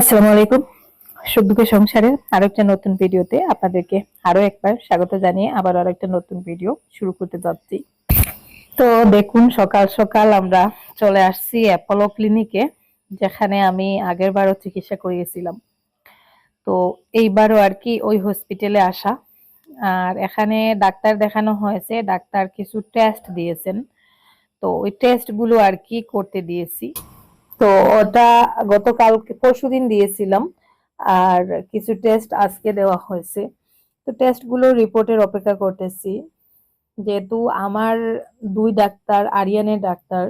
আসসালামু আলাইকুম। সুখদুঃখের সংসারের আরও একটা নতুন ভিডিওতে আপনাদেরকে আরও একবার স্বাগত জানিয়ে আবার আরও একটা নতুন ভিডিও শুরু করতে যাচ্ছি। তো দেখুন, সকাল সকাল আমরা চলে আসছি অ্যাপোলো ক্লিনিকে যেখানে আমি আগের বারও চিকিৎসা করিয়েছিলাম। তো এইবারও আর কি ওই হসপিটালে আসা। আর এখানে ডাক্তার দেখানো হয়েছে, ডাক্তার কিছু টেস্ট দিয়েছেন। তো ওই টেস্টগুলো আর কি করতে দিয়েছি। তো ওটা গতকাল পরশুদিন দিয়েছিলাম, আর কিছু টেস্ট আজকে দেওয়া হয়েছে। তো টেস্টগুলো রিপোর্টের অপেক্ষা করতেছি। যেহেতু আমার দুই ডাক্তার, আরিয়ানের ডাক্তার,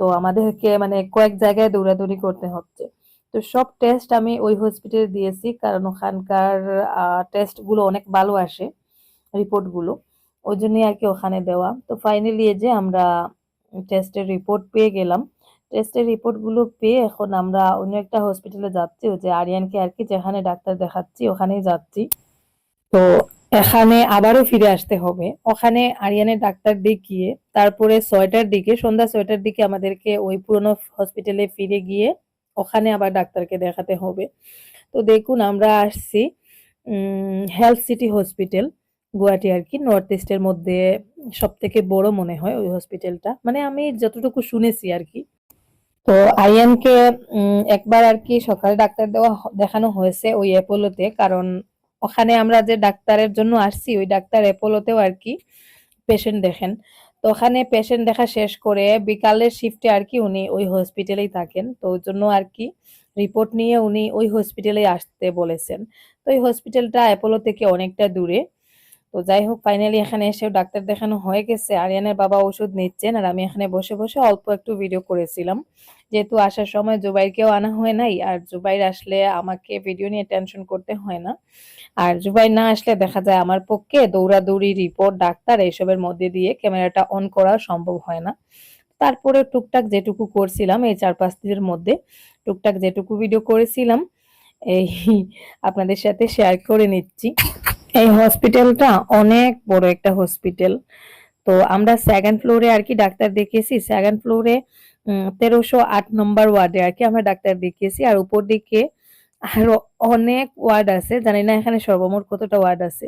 তো আমাদেরকে মানে কয়েক জায়গায় দৌড়াদৌড়ি করতে হচ্ছে। তো সব টেস্ট আমি ওই হসপিটালে দিয়েছি, কারণ ওখানকার টেস্টগুলো অনেক ভালো আসে রিপোর্টগুলো ওই জন্যই আর কি ওখানে দেওয়া। তো ফাইনালি যে আমরা টেস্টের রিপোর্ট পেয়ে গেলাম। টেস্টের রিপোর্টগুলো পেয়ে এখন আমরা অন্য একটা হসপিটালে যাচ্ছি। যে আরিয়ানকে আর কি যেখানে ডাক্তার দেখাচ্ছি, ওখানেই যাচ্ছি। তো এখানে আবারও ফিরে আসতে হবে। ওখানে আরিয়ানের ডাক্তার দেখিয়ে তারপরে ছয়টার দিকে, সন্ধ্যা ছয়টার দিকে আমাদেরকে ওই পুরনো হসপিটালে ফিরে গিয়ে ওখানে আবার ডাক্তারকে দেখাতে হবে। তো দেখুন, আমরা আসছি হেলথ সিটি হসপিটাল গুয়াহাটি আর কি নর্থ ইস্টের মধ্যে সব থেকে বড় মনে হয় ওই হসপিটালটা মানে আমি যতটুকু শুনেছি আর কি তো আরিয়ানকে একবার আর কি সকালে ডাক্তার দেওয়া দেখানো হয়েছে ওই অ্যাপোলোতে, কারণ ওখানে আমরা যে ডাক্তারের জন্য আসছি, ওই ডাক্তার অ্যাপোলোতেও আর কি পেশেন্ট দেখেন। তো ওখানে পেশেন্ট দেখা শেষ করে বিকালের শিফটে আর কি উনি ওই হসপিটালেই থাকেন, তো ওই জন্য আর কি রিপোর্ট নিয়ে উনি ওই হসপিটালে আসতে বলেছেন। তো এই হসপিটালটা অ্যাপোলো থেকে অনেকটা দূরে। তো যাই হোক ফাইনালি এখানে এসেও ডাক্তার দেখানো হয়ে গেছে। আরিয়ানের বাবা ওষুধ নিচ্ছেন, আর আমি এখানে বসে বসে অল্প একটু ভিডিও করেছিলাম। যেহেতু আসার সময় জুবাইরকেও আনা হয় নাই, আর জুবাইর আসলে আমাকে ভিডিও নিয়ে টেনশন করতে হয় না। আর জুবাইর না আসলে দেখা যায় আমার পক্ষে দৌড়াদৌড়ি রিপোর্ট ডাক্তার এইসবের মধ্যে দিয়ে ক্যামেরাটা অন করা সম্ভব হয় না। তারপরে টুকটাক যেটুকু করছিলাম, এই চার পাঁচ দিনের মধ্যে টুকটাক যেটুকু ভিডিও করেছিলাম, এই আপনাদের সাথে শেয়ার করে নিচ্ছি। এই হসপিটালটা অনেক বড় একটা হসপিটাল তো আমরা সেকেন্ড ফ্লোরে আর কি ডাক্তার দেখেছি সেকেন্ড ফ্লোরে তেরোশো আট নম্বর ওয়ার্ডে আর কি আমরা ডাক্তার দেখিয়েছি। আর উপর দিকে আরও অনেক ওয়ার্ড আছে, জানি না এখানে সর্বমোট কতটা ওয়ার্ড আছে।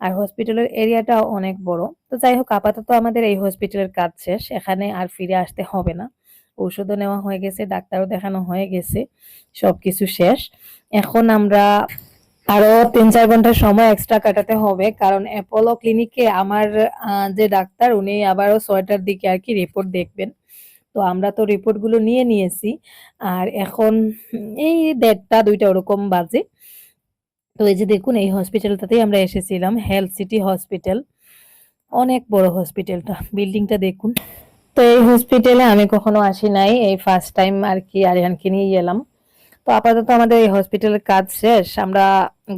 আর হসপিটালের এরিয়াটা অনেক বড়। তো যাই হোক, আপাতত আমাদের এই হসপিটালের কাজ শেষ। এখানে আর ফিরে আসতে হবে না। ঔষধও নেওয়া হয়ে গেছে, ডাক্তারও দেখানো হয়ে গেছে, সবকিছু শেষ। এখন আমরা আরও তিন চার ঘণ্টা সময় এক্সট্রা কাটাতে হবে, কারণ অ্যাপোলো ক্লিনিকে আমার যে ডাক্তার, উনি আবারও ছয়টার দিকে আর কি রিপোর্ট দেখবেন। তো আমরা তো রিপোর্টগুলো নিয়ে নিয়েছি। আর এখন এই দেড়টা, দুইটা ওরকম বাজে। তো এই যে দেখুন, এই হসপিটালটাতেই আমরা এসেছিলাম হেলথ সিটি হসপিটাল অনেক বড় হসপিটালটা বিল্ডিংটা দেখুন। তো এই হসপিটালে আমি কখনো আসি নাই, এই ফার্স্ট টাইম আর কি আরিয়ানকে নিয়ে গেলাম তো আপাতত আমাদের এই হসপিটালের কাজ শেষ। আমরা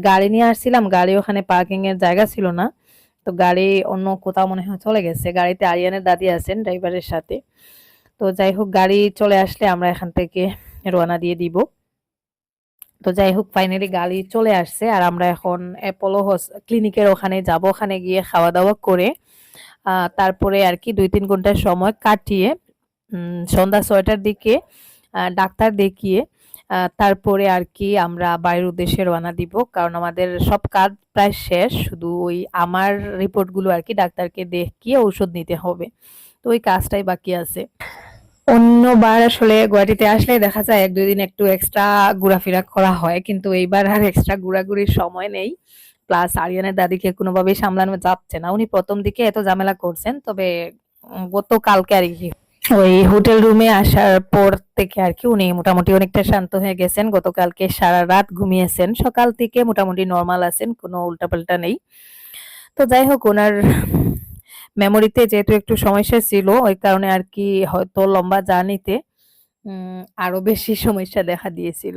গাড়ি নিয়ে আসছিলাম, গাড়ি ওখানে পার্কিং এর জায়গা ছিল না। তো গাড়ি অন্য কোথাও মনে হয় চলে গেছে। গাড়িতে আরিয়ানের দাদি আছেন ড্রাইভারের সাথে। তো যাই হোক গাড়ি চলে আসলে আমরা এখান থেকে রওনা দিয়ে দিব। তো যাই হোক ফাইনালি গাড়ি চলে আসছে আর আমরা এখন অ্যাপোলো ক্লিনিকের ওখানে যাব। ওখানে গিয়ে খাওয়া দাওয়া করে তারপরে আর কি দুই তিন ঘণ্টার সময় কাটিয়ে সন্ধ্যা ছয়টার দিকে ডাক্তার দেখিয়ে তারপরে আর কি আমরা বাইরের উদ্দেশ্যে রওনা দিব। কারণ আমাদের সব কাজ প্রায় শেষ, শুধু ওই আমার রিপোর্টগুলো আর কি ডাক্তারকে দেখিয়ে ঔষধ নিতে হবে। তো ওই কাজটাই বাকি আছে। অন্যবার আসলে গুয়াহাটিতে আসলে দেখা যায় এক, দুই দিন একটু এক্সট্রা ঘোরাফেরা করা হয়। কিন্তু এইবার আর এক্সট্রা ঘোরাঘুরির সময় নেই। প্লাস আরিয়ানের দাদিকে কোনোভাবেই সামলানো যাচ্ছে না। উনি প্রথম দিকে এত ঝামেলা করছেন, তবে গতকালকে আর কি ওই হোটেল রুমে আসার পর থেকে আর কি উনি মোটামুটি অনেকটা শান্ত হয়ে গেছেন। গতকালকে সারা রাত ঘুমিয়েছেন। সকাল থেকে মোটামুটি নর্মাল আছেন, কোনো উল্টাপাল্টা নেই। তো যাই হোক, ওনার মেমোরিতে যেহেতু একটু সমস্যা ছিল ওই কারণে আর কি হয়তো লম্বা জার্নিতে উম, আরও বেশি সমস্যা দেখা দিয়েছিল।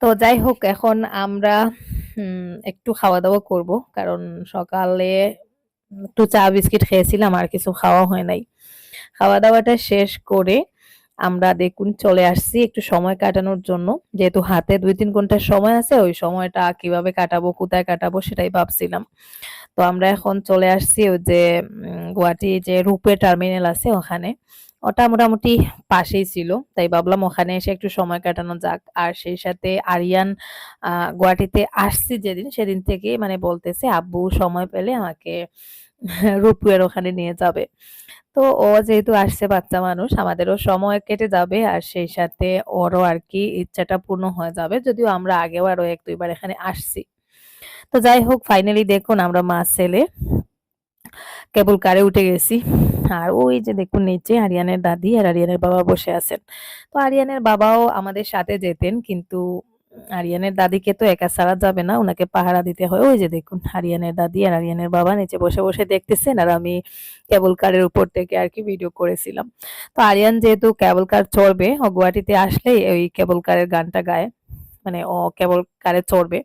তো যাই হোক এখন আমরা একটু খাওয়া দাওয়া করব কারণ সকালে একটু চা বিস্কিট খেয়েছিলাম আর কিছু খাওয়া হয় নাই। খাওয়া দাওয়াটা শেষ করে আমরা দেখুন চলে আসছি একটু সময় কাটানোর জন্য। যেহেতু হাতে দুই তিন ঘণ্টার সময় আছে, ওই সময়টা কীভাবে কাটাবো, কোথায় কাটাবো সেটাই ভাবছিলাম। তো আমরা এখন চলে আসছি ওই যে গুয়াহাটি যে রূপে টার্মিনাল আছে ওখানে। ওটা মোটামুটি পাশেই ছিল, তাই ভাবলাম ওখানে এসে একটু সময় কাটানো যাক। আর সেই সাথে আরিয়ান গুয়াহাটিতে আসছি যেদিন, সেদিন থেকে মানে বলতেছে, আব্বু সময় পেলে আমাকে রূপপুরের ওখানে নিয়ে যাবে। তো ও যেহেতু আসছে বাচ্চা মানুষ, আমাদেরও সময় কেটে যাবে আর সেই সাথে ওরও আর কি ইচ্ছাটা পূর্ণ হয়ে যাবে, যদিও আমরা আগেও আরও এক দুইবার এখানে আসছি। তো যাই হোক ফাইনালি দেখুন আমরা মা ছেলে, কেবল কারে উঠে গেছি। আর ওই যে দেখুন নিচে আরিয়ানের দাদি আর আরিয়ানের বাবা বসে আছেন। তো আরিয়ানের বাবাও আমাদের সাথে যেতেন, কিন্তু আরিয়ানের দাদিকে তো একা ছাড়া যাবে না ওনাকে পাহারা দিতে হয়। ওই যে দেখুন, আরিয়ানের দাদি আর আরিয়ানের বাবা নিচে বসে বসে দেখতেছেন আর আমি কেবল কারের উপর থেকে আর কি ভিডিও করেছিলাম। তো আরিয়ান যেহেতু কেবল কার চড়বে, ও গুয়াহাটিতে আসলেই ওই কেবল কারের গানটা গায় মানে ও কেবল কারে চড়বে।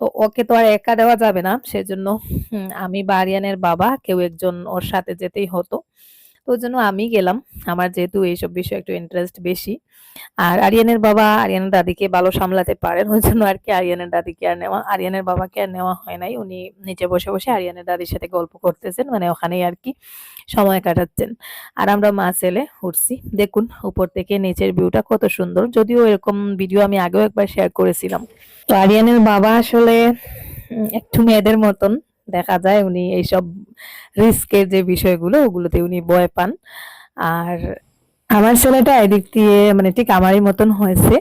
তো ওকে তো আর একা দেওয়া যাবে না, সেজন্য আমি বা আরিয়ানের বাবা, কেউ একজন ওর সাথে যেতেই হতো। ওই জন্য আমি গেলাম। আমার যেহেতু এইসব বিষয়ে একটু ইন্টারেস্ট বেশি। আর আরিয়ানের বাবা, আরিয়ানের দাদিকে ভালো সামলাতে পারেন, ওই জন্য আর কি আরিয়ানের দাদিকে আর নেওয়া, আরিয়ানের বাবাকে আর নেওয়া হয় নাই। উনি নিচে বসে বসে আরিয়ানের দাদির সাথে গল্প করতেছেন মানে ওখানেই আর কি সময় কাটাচ্ছেন। আর আমরা মা ছেলে উঠছি। দেখুন, উপর থেকে নিচের ভিউটা কত সুন্দর। যদিও এরকম ভিডিও আমি আগেও একবার শেয়ার করেছিলাম। তো আরিয়ানের বাবা আসলে একটু মেয়েদের মতন। দেখা যায় উনি এইসব রিস্কের যে বিষয়গুলো ওগুলোতে উনি ভয় পান। আর আমার ছেলেটা এদিক দিয়ে মানে ঠিক আমারই মতন হয়েছে।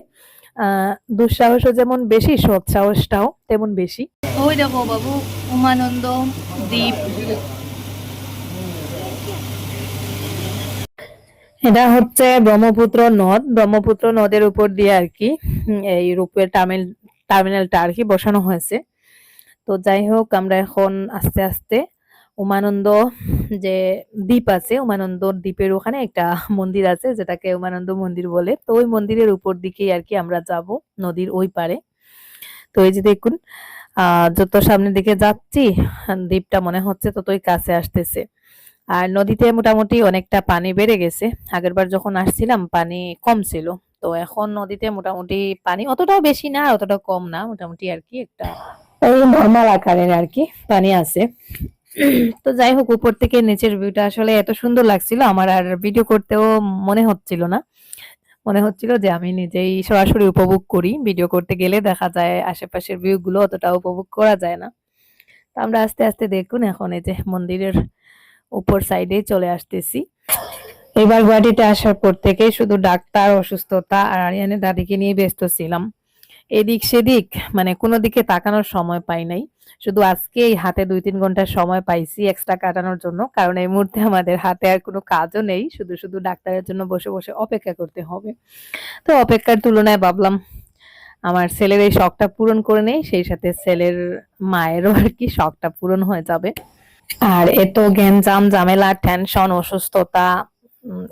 দুঃসাহসও যেমন বেশি সৎ সাহসটাও তেমন বেশি। ওই দেখো বাবু উমানন্দ দ্বীপ এটা হচ্ছে ব্রহ্মপুত্র নদ। ব্রহ্মপুত্র নদের উপর দিয়ে আর কি এই রূপের টার্মিনাল টার্মিনালটা আর কি বসানো হয়েছে। তো যাই হোক আমরা এখন আস্তে আস্তে উমানন্দ যে দ্বীপ আছে, উমানন্দ দ্বীপের ওখানে একটা মন্দির আছে, যেটাকে উমানন্দ মন্দির বলে। তো ওই মন্দিরের উপর দিকেই আর কি আমরা যাব, নদীর ওই পারে তো এই যে দেখুন যত সামনের দিকে যাচ্ছি, দ্বীপটা মনে হচ্ছে ততই কাছে আসতেছে। আর নদীতে মোটামুটি অনেকটা পানি বেড়ে গেছে। আগেরবার যখন আসছিলাম, পানি কম ছিল। তো এখন নদীতে মোটামুটি পানি অতটাও বেশি না অতটাও কম না, মোটামুটি আর কি একটা এই নর্মাল আকারের আর কি পানি আছে। তো যাই হোক, উপর থেকে নিচের ভিউটা আসলে এত সুন্দর লাগছিল, আমার আর ভিডিও করতেও মনে হচ্ছিল না। মনে হচ্ছিল যে আমি নিজেই সরাসরি উপভোগ করি ভিডিও করতে গেলে দেখা যায় আশেপাশের ভিউ গুলো অতটা উপভোগ করা যায় না। তো আমরা আস্তে আস্তে দেখুন, এখন এই যে মন্দিরের উপর সাইডে চলে আসতেছি। এবার গুয়াহাটিতে আসার পর থেকে শুধু ডাক্তার, অসুস্থতা আর আরিয়ানের দাদিকে নিয়ে ব্যস্ত ছিলাম। এদিক সেদিক মানে কোনো দিকে তাকানোর সময় পাই নাই। শুধু আজকে এই হাতে দুই তিন ঘণ্টার সময় পাইছি এক্সট্রা কাটানোর জন্য, কারণ এই মুহূর্তে আমাদের হাতে আর কোনো কাজও নেই। শুধু শুধু ডাক্তারের জন্য বসে বসে অপেক্ষা করতে হবে। তো অপেক্ষার তুলনায় ভাবলাম, আমার ছেলের এই শখটা পূরণ করে নেই, সেই সাথে ছেলের মায়েরও আর কি শখটা পূরণ হয়ে যাবে। আর এত গ্যাঞ্জাম ঝামেলা টেনশন অসুস্থতা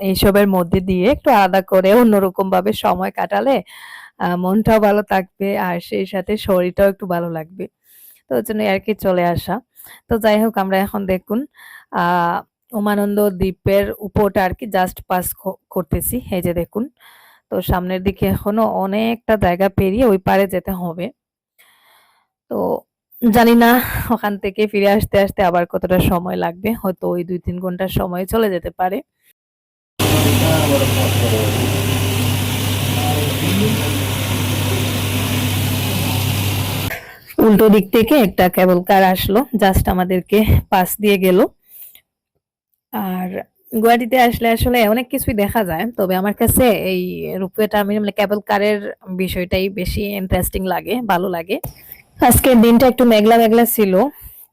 এইসবের মধ্যে দিয়ে একটু আলাদা করে অন্যরকম ভাবে সময় কাটালে মনটাও ভালো থাকবে আর সেই সাথে শরীরটাও একটু ভালো লাগবে। তো ওই জন্য আর কি চলে আসা। তো যাই হোক, আমরা এখন দেখুন উমানন্দ দ্বীপের উপরটা আর কি জাস্ট পাস করতেছি। এই যে দেখুন, তো সামনের দিকে এখনও অনেকটা জায়গা পেরিয়ে ওই পারে যেতে হবে। তো জানি না, ওখান থেকে ফিরে আসতে আসতে আবার কতটা সময় লাগবে, হয়তো ওই দুই তিন ঘণ্টার সময় চলে যেতে পারে। উল্টো দিক থেকে একটা কেবল কার আসলো জাস্ট আমাদেরকে পাস দিয়ে গেল। আর গুয়াহাটিতে আসলে আসলে অনেক কিছুই দেখা যায়, তবে আমার কাছে এই টার্মিনাল মানে কেবল কারের বিষয়টাই বেশি ইন্টারেস্টিং লাগে, ভালো লাগে। আজকের দিনটা একটু মেঘলা মেঘলা ছিল,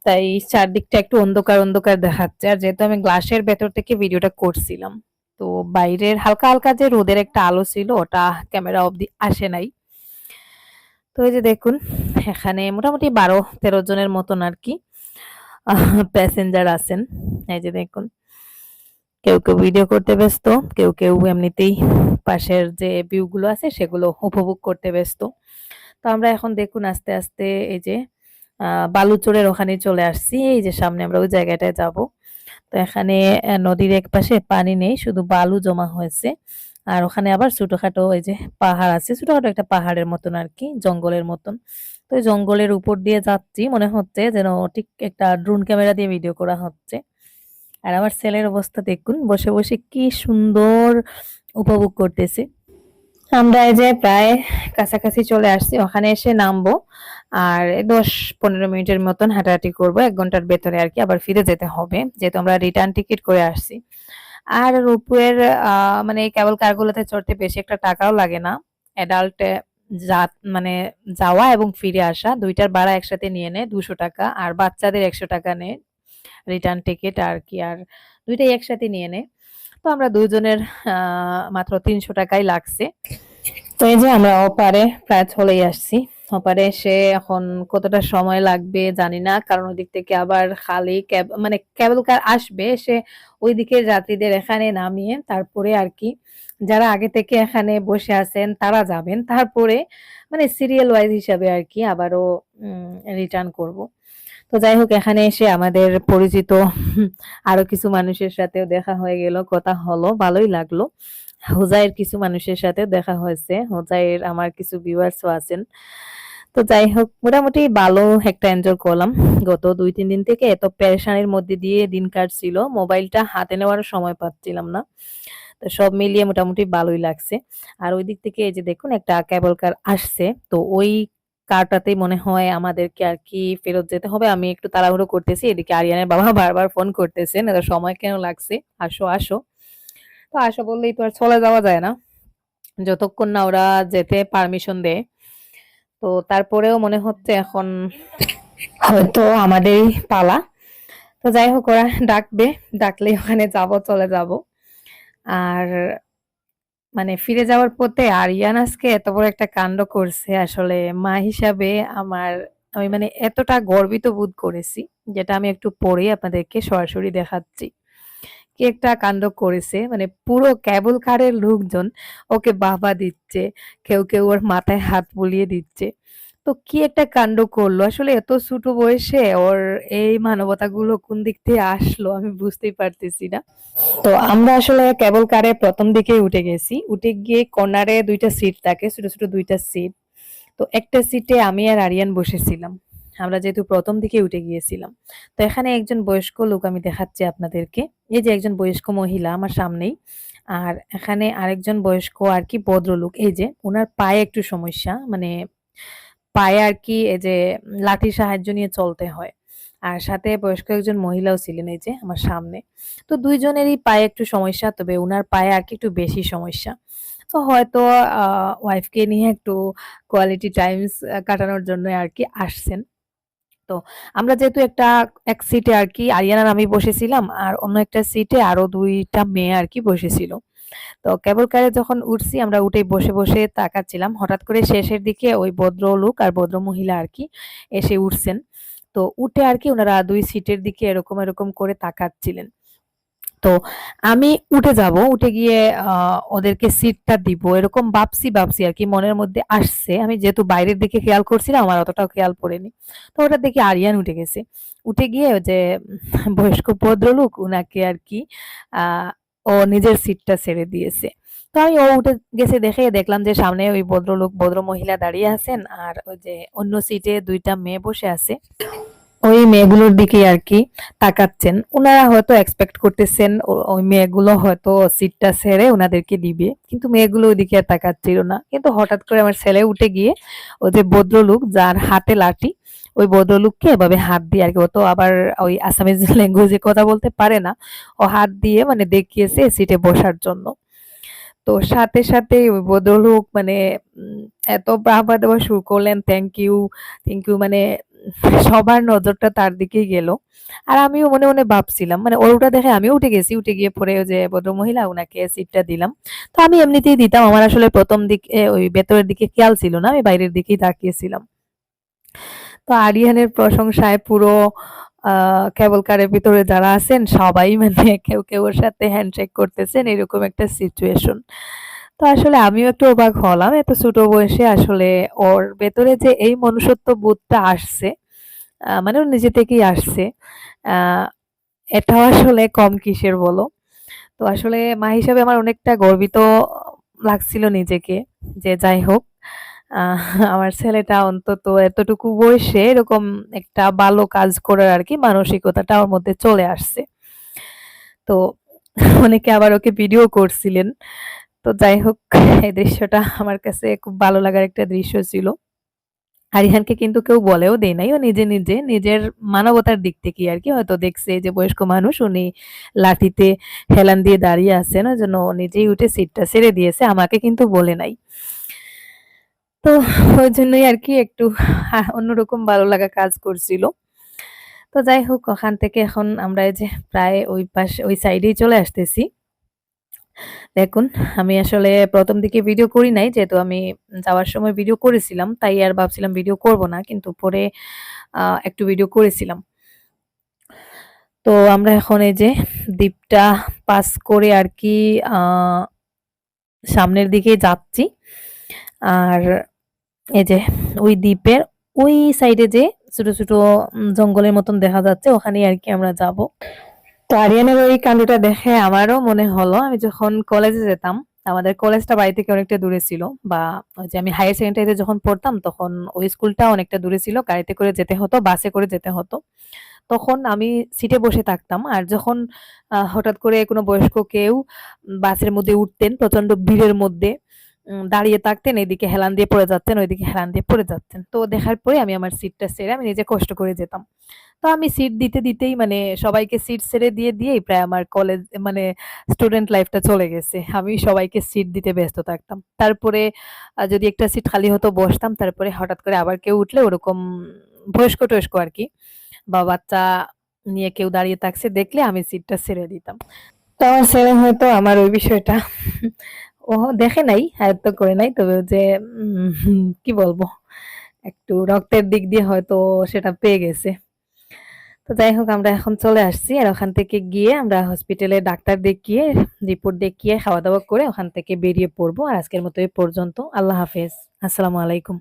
তাই চারদিকটা একটু অন্ধকার অন্ধকার দেখাচ্ছে। আর যেহেতু আমি গ্লাসের ভেতর থেকে ভিডিওটা করছিলাম, তো বাইরের হালকা হালকা যে রোদের একটা আলো ছিল, ওটা ক্যামেরা অবধি আসে নাই। তো এই যে দেখুন, এখানে মোটামুটি বারো, তেরো জনের মতন আর কি প্যাসেঞ্জার আছেন। এই যে দেখুন, কেউ কেউ ভিডিও করতে ব্যস্ত, কেউ কেউ এমনিতেই পাশের যে ভিউগুলো আছে সেগুলো উপভোগ করতে ব্যস্ত। তো আমরা এখন দেখুন আস্তে আস্তে এই যে বালুচরের ওখানে চলে আসছি। এই যে সামনে আমরা ওই জায়গাটায় যাব। তো এখানে নদীর এক পাশে পানি নেই, শুধু বালু জমা হয়েছে। আর ওখানে আবার ছোটখাটো ওই যে পাহাড় আছে, ছোটখাটো একটা পাহাড়ের মতন আর কি, জঙ্গলের মতন। তো জঙ্গলের উপর দিয়ে যাচ্ছি, মনে হচ্ছে যেন ঠিক একটা ড্রোন ক্যামেরা দিয়ে ভিডিও করা হচ্ছে। আর আমার ছেলের অবস্থা দেখুন, বসে বসে কি সুন্দর উপভোগ করতেছে। আমরা এই যে প্রায় কাছাকাছি চলে আসছি, ওখানে এসে নামবো আর দশ পনেরো মিনিটের মতন হাঁটাহাঁটি করব, এক ঘণ্টার ভেতরে আর কি আবার ফিরে যেতে হবে, যেহেতু আমরা রিটার্ন টিকিট করে আসছি। আর রূপের মানে কেবল কারগুলোতে চড়তে বেশি একটা টাকাও লাগে না। অ্যাডাল্ট যা মানে যাওয়া এবং ফিরে আসা দুইটার ভাড়া একসাথে নিয়ে নেয় দুশো টাকা আর বাচ্চাদের একশো টাকা নেয় রিটার্ন টিকিট আর কি আর দুইটাই একসাথে নিয়ে নেয় তো আমরা দুইজনের আহ, মাত্র তিনশো টাকাই লাগছে। তো এই যে আমরা ওপারে প্রায় চলেই আসছি। ওপারে এসে এখন কতটা সময় লাগবে জানি না, কারণ ওদিক থেকে আবার খালি ক্যাব মানে ক্যাবল কার আসবে সে ওই দিকের যাত্রীদের এখানে নামিয়ে তারপরে আর কি, যারা আগে থেকে এখানে বসে আছেন তারা যাবেন, তারপরে মানে সিরিয়াল ওয়াইজ হিসাবে আর কি আবারও রিটার্ন করব। তো যাই হোক, এখানে এসে আমাদের পরিচিত আরও কিছু মানুষের সাথেও দেখা হয়ে গেল, কথা হলো, ভালোই লাগল। হোজাইয়ের কিছু মানুষের সাথে দেখা হয়েছে হোজাইয়ের আমার কিছু ভিউয়ার্সও আছেন। তো যাই হোক, মোটামুটি ভালো একটা এনজয় করলাম। গত দুই, তিন দিন থেকে এত পেরেশানির মধ্যে দিয়ে দিন কাটছিল, মোবাইলটা হাতে নেওয়ার সময় পাচ্ছিলাম না। তো সব মিলিয়ে মোটামুটি ভালোই লাগছে। আর ওই দিক থেকে এই যে দেখুন, একটা কেবল কার আসছে। তো ওই কারটাতেই মনে হয় আমাদেরকে আর কি ফেরত যেতে হবে। আমি একটু তাড়াহুড়ো করতেছি, এদিকে আরিয়ানের বাবা বারবার ফোন করতেছেন। সময় কেন লাগছে? আসো আসো। তো আসো বললেই তো আর চলে যাওয়া যায় না। যতক্ষণ না ওরা যেতে পারমিশন দেয় তো তারপরেও মনে হচ্ছে এখন হয়তো আমাদেরই পালা। তো যাই হোক, ওরা ডাকবে, ডাকলে ওখানে যাব, চলে যাব। আর মানে ফিরে যাওয়ার পথে আরিয়ান আজকে এত বড় একটা কাণ্ড করছে। আসলে মা হিসাবে আমার, আমি মানে এতটা গর্বিত বোধ করেছি, যেটা আমি একটু পরেই আপনাদেরকে সরাসরি দেখাচ্ছি। কি একটা কাণ্ড করেছে মানে পুরো কেবল কারের লোকজন ওকে বাহবা দিচ্ছে, কেউ কেউ ওর মাথায় হাত বুলিয়ে দিচ্ছে। তো কি একটা কাণ্ড করল? আসলে এত ছোট বয়সে ওর এই মানবতাগুলো কোন দিক থেকে আসলো আমি বুঝতেই পারতেছি না। তো আমরা আসলে কেবল কারে প্রথম দিকে উঠে গেছি। উঠে গিয়ে কর্নারে দুইটা সিট থাকে, ছোট ছোট দুইটা সিট তো একটা সিটে আমি আর আরিয়ান বসেছিলাম। আমরা যেহেতু প্রথম দিকে উঠে গিয়েছিলাম, তো এখানে একজন বয়স্ক লোক আমি দেখাচ্ছি আপনাদেরকে। এই যে একজন বয়স্ক মহিলা আমার সামনেই, আর এখানে আরেকজন বয়স্ক আর কি ভদ্রলোক, এই যে ওনার পায়ে একটু সমস্যা মানে পায়ে আর কি এই যে লাঠির সাহায্য নিয়ে চলতে হয়। আর সাথে বয়স্ক একজন মহিলাও ছিলেন এই যে আমার সামনে। তো দুইজনেরই পায়ে একটু সমস্যা, তবে ওনার পায়ে আর কি একটু বেশি সমস্যা। তো হয়তো ওয়াইফকে নিয়ে একটু কোয়ালিটি টাইমস কাটানোর জন্য আর কি আসছেন। তো আমরা যেহেতু একটা, এক সিটে আর কি, আরিয়ানার আমি বসেছিলাম আর অন্য একটা সিটে আরও দুইটা মেয়ে আর কি বসেছিল। তো কেবল কারে যখন উঠছি আমরা উঠে বসে বসে তাকাচ্ছিলাম। হঠাৎ করে শেষের দিকে ওই ভদ্রলোক আর ভদ্র মহিলা আর কি এসে উঠছেন। তো উঠে আর কি ওনারা দুই সিটের দিকে এরকম এরকম করে তাকাচ্ছিলেন। তো আমি উঠে যাব, উঠে গিয়ে ওদেরকে সিটটা দিব। এরকম ভাবছি ভাবছি আর কি, মনের মধ্যে আসছে। আমি যেহেতু বাইরের দিকে খেয়াল করছিলাম আমার অতটাও খেয়াল পড়েনি। তো ওটা দেখি আরিয়ান উঠে গেছে। উঠে গিয়ে যে বয়স্ক ভদ্রলোক, উনাকে আর কি ও নিজের সিটটা ছেড়ে দিয়েছে। তো আমি ও উঠে গেছে দেখে দেখলাম যে সামনে ওই ভদ্রলোক, ভদ্র মহিলা দাঁড়িয়ে আছেন আর ওই যে অন্য সিটে দুইটা মেয়ে বসে আছে। ওই মেয়েগুলোর দিকে আর কি তাকাচ্ছেন। ওনারা হয়তো এক্সপেক্ট করতেছেন ওই মেয়েগুলো হয়তো সিটটা ছেড়ে ওনাদেরকে দিবে, কিন্তু মেয়েগুলো ওইদিকে আর তাকাচ্ছিল না। কিন্তু হঠাৎ করে আমার ছেলে উঠে গিয়ে ওই যে ভদ্রলোক, যার হাতে লাঠি, ওই ভদ্রলোককে এভাবে হাত দিয়ে আর কি, ও তো আবার ওই আসামিজ ল্যাঙ্গুয়েজে কথা বলতে পারে না, ও হাত দিয়ে মানে দেখিয়েছে সিটে বসার জন্য। তো সাথে সাথে ওই ভদ্রলোক মানে এত বাহবা দেওয়া শুরু করলেন থ্যাংক ইউ থ্যাংক ইউ মানে সবার নজরটা তার দিকেই গেল। আর আমিও মনে মনে ভাবছিলাম মানে ওর ওটা দেখে আমিও উঠে গেছি, উঠে গিয়ে পরে যে ভদ্রমহিলা ওনাকে সিটটা দিলাম। তো আমি এমনিতেই দিতাম, আমার আসলে প্রথম দিকে ওই ভেতরের দিকে খেয়াল ছিল না, আমি বাইরের দিকেই তাকিয়েছিলাম। তো আরিয়ানের প্রশংসায় পুরো কেবল কারের ভিতরে যারা আছেন সবাই মানে কেউ কেউ ওর সাথে হ্যান্ডশেক করতেছেন, এরকম একটা সিচুয়েশন তো আসলে আমিও একটু অবাক হলাম এত ছোট বয়সে আসলে ওর ভেতরে যে এই মনুষ্যত্ব বোধটা আসছে মানে ও নিজে থেকেই আসছে এটাও আসলে কম কিসের বলো? তো আসলে মা হিসাবে আমার অনেকটা গর্বিত লাগছিল নিজেকে যে যাই হোক আমার ছেলেটা অন্তত এতটুকু বয়সে এরকম একটা ভালো কাজ করার আর কি মানসিকতাটা ওর মধ্যে চলে আসছে। তো অনেকে আবার ওকে ভিডিও করছিলেন তো যাই হোক, এই দৃশ্যটা আমার কাছে খুব ভালো লাগার একটা দৃশ্য ছিল। আরিহানকে কিন্তু কেউ বলেও দেয় নাই, ও নিজে নিজে নিজের মানবতার দিক থেকে আর কি, হয়তো দেখছে যে বয়স্ক মানুষ, উনি লাঠিতে হেলান দিয়ে দাঁড়িয়ে আছেন, ওই জন্য নিজেই উঠে সিটটা ছেড়ে দিয়েছে, আমাকে কিন্তু বলে নাই। তো ওই জন্যই আর কি একটু অন্যরকম ভালো লাগা কাজ করছিল। তো যাই হোক, ওখান থেকে এখন আমরা যে প্রায় ওই পাশ, ওই সাইডেই চলে আসতেছি। দেখুন, আমি আসলে প্রথম দিকে ভিডিও করি নাই, যেহেতু আমি যাওয়ার সময় ভিডিও করেছিলাম, তাই আর ভাবছিলাম ভিডিও করব না, কিন্তু পরে একটু ভিডিও করেছিলাম। তো আমরা এখন এই যে দ্বীপটা পাস করে আর কি সামনের দিকে যাচ্ছি। আর এই যে ওই দ্বীপের ওই সাইডে যে ছোট ছোট জঙ্গলের মতন দেখা যাচ্ছে ওখানে আর কি আমরা যাব। তো আরিয়ানের ওই কাণ্ডটা দেখে আমারও মনে হলো, আমি যখন কলেজে যেতাম, আমাদের কলেজটা বাড়ি থেকে অনেকটা দূরে ছিল বা যে আমি হায়ার সেকেন্ডারিতে যখন পড়তাম, তখন ওই স্কুলটা অনেকটা দূরে ছিল, গাড়িতে করে যেতে হতো বাসে করে যেতে হতো। তখন আমি সিটে বসে থাকতাম আর যখন হঠাৎ করে কোনো বয়স্ক কেউ বাসের মধ্যে উঠতেন প্রচণ্ড ভিড়ের মধ্যে দাঁড়িয়ে থাকতেন, এদিকে হেলান দিয়ে পড়ে যাচ্ছেন ওইদিকে হেলান দিয়ে পড়ে যাচ্ছেন তো দেখার পরে আমি আমার সিটটা সেরে আমি নিজে কষ্ট করে যেতাম। তো আমি সিট দিতে দিতেই মানে সবাইকে সিট ছেড়ে দিয়ে দিয়েই প্রায় আমার কলেজ মানে স্টুডেন্ট লাইফটা চলে গেছে। আমি সবাইকে সিট দিতে ব্যস্ত থাকতাম। তারপরে যদি একটা সিট খালি হতো বসতাম, তারপরে হঠাৎ করে আবার কেউ উঠলে ওরকম বয়স্ক টয়স্ক আর কি। বা বাচ্চা নিয়ে কেউ দাঁড়িয়ে থাকছে, দেখলে আমি সিটটা ছেড়ে দিতাম। তো আমার ছেলে হয়তো আমার ওই বিষয়টা ও দেখে নাই, আয়ত্ত করে নাই, তবে যে কি বলব, একটু রক্তের দিক দিয়ে হয়তো সেটা পেয়ে গেছে। তো যাই হোক, আমরা এখন চলে আসছি আর ওখান থেকে গিয়ে আমরা হসপিটালে ডাক্তার দেখিয়ে রিপোর্ট দেখিয়ে, খাওয়া দাওয়া করে ওখান থেকে বেরিয়ে পড়ব। আর আজকের মতো এই পর্যন্ত। আল্লাহ হাফেজ। আসসালামু আলাইকুম।